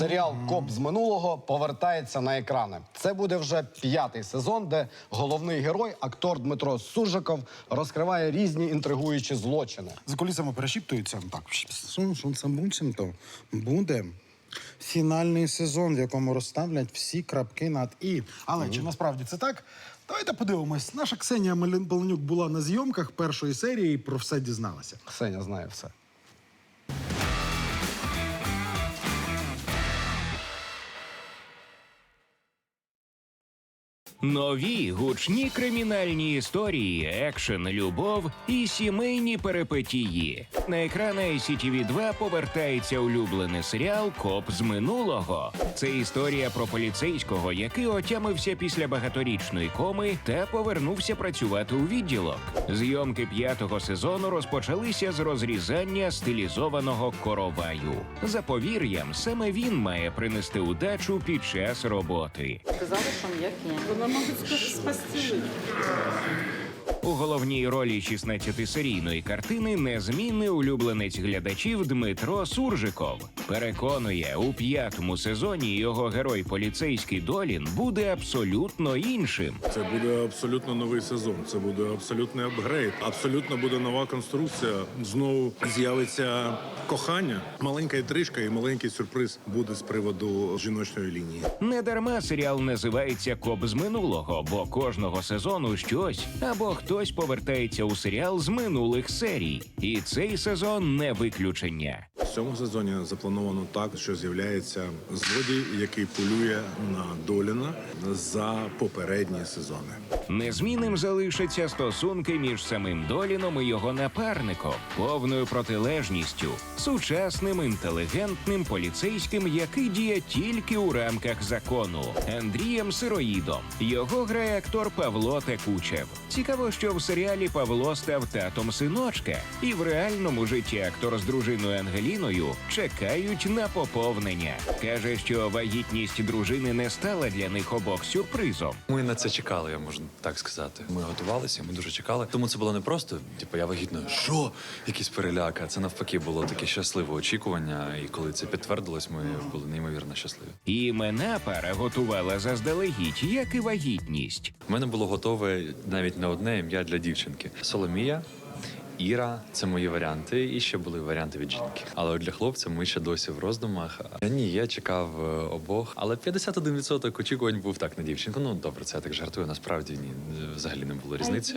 Серіал Коп з минулого повертається на екрани. Це буде вже п'ятий сезон, де головний герой, актор Дмитро Суржиков, розкриває різні інтригуючі злочини. За кулісами перешіптуються. Так, що, це буцімто буде фінальний сезон, в якому розставлять всі крапки над і. Але чи насправді це так? Давайте подивимось. Наша Ксенія Маленюк була на зйомках першої серії і про все дізналася. Ксеня знає все. Нові гучні кримінальні історії, екшен, любов і сімейні перипетії. На екрани ICTV 2 повертається улюблений серіал Коп з минулого. Це історія про поліцейського, який отямився після багаторічної коми та повернувся працювати у відділок. Зйомки п'ятого сезону розпочалися з розрізання стилізованого короваю. За повір'ям, саме він має принести удачу під час роботи. Сказали, що м'які. Мабуть, спасти. У головній ролі 16-серійної картини незмінний улюбленець глядачів Дмитро Суржиков переконує, у п'ятому сезоні його герой поліцейський Долін буде абсолютно іншим. Це буде абсолютно новий сезон. Це буде абсолютний апгрейд. Абсолютно буде нова конструкція. Знову з'явиться кохання, маленька інтрижка і маленький сюрприз буде з приводу жіночної лінії. Недарма серіал називається Коп з минулого, бо кожного сезону щось або хтось повертається у серіал з минулих серій. І цей сезон не виключення. Цьому сезоні заплановано так, що з'являється злодій, який полює на Доліна за попередні сезони. Незмінним залишаться стосунки між самим Доліном і його напарником, повною протилежністю, сучасним інтелігентним поліцейським, який діє тільки у рамках закону, Андрієм Сироїдом. Його грає актор Павло Текучев. Цікаво, що в серіалі Павло став татом синочка, і в реальному житті актор з дружиною Ангеліною чекають на поповнення. каже, що вагітність дружини не стала для них обох сюрпризом. Ми на це чекали, я можу так сказати. Ми готувалися, ми дуже чекали. Тому це було не просто, типу, я вагітна, що? Якісь переляки. А це навпаки було таке щасливе очікування. І коли це підтвердилось, ми були неймовірно щасливі. І імена пара готувала заздалегідь, як і вагітність. У мене було готове навіть не одне ім'я для дівчинки. Соломія. Іра, це мої варіанти, і ще були варіанти від жінки. Але для хлопця ми ще досі в роздумах. Ні, я чекав е, обох, але 51% очікувань був так на дівчинку. Ну добре, це я так жартую. Насправді ні, взагалі не було різниці.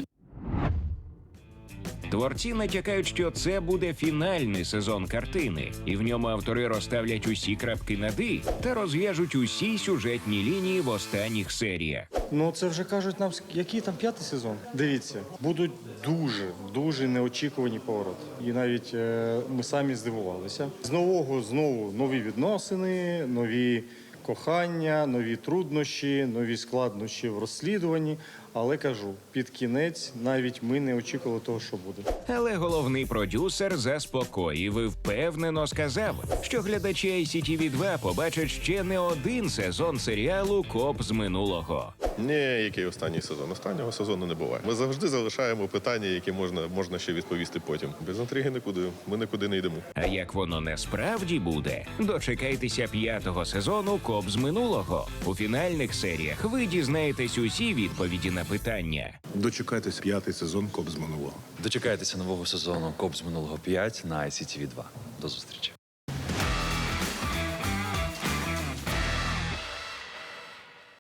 Творці натякають, що це буде фінальний сезон картини, і в ньому автори розставлять усі крапки над «і» та розв'яжуть усі сюжетні лінії в останніх серіях. Ну це вже кажуть нам, який там п'ятий сезон. Дивіться, будуть дуже дуже неочікувані повороти. І навіть е, ми самі здивувалися. З нового знову нові відносини, нові кохання, нові труднощі, нові складнощі в розслідуванні. Але кажу, під кінець навіть ми не очікували того, що буде. Але головний продюсер заспокоїв і впевнено сказав, що глядачі ICTV 2 побачать ще не один сезон серіалу Коп з минулого. Ні, який останній сезон. Останнього сезону не буває. Ми завжди залишаємо питання, які можна, можна ще відповісти потім. Без інтриги нікуди. Ми нікуди не йдемо. А як воно насправді буде, дочекайтеся п'ятого сезону Коп з минулого. У фінальних серіях ви дізнаєтесь усі відповіді на питання. Дочекайтесь п'ятий сезон Коп з минулого. Дочекайтеся нового сезону Коп з минулого 5 на ICTV 2. До зустрічі.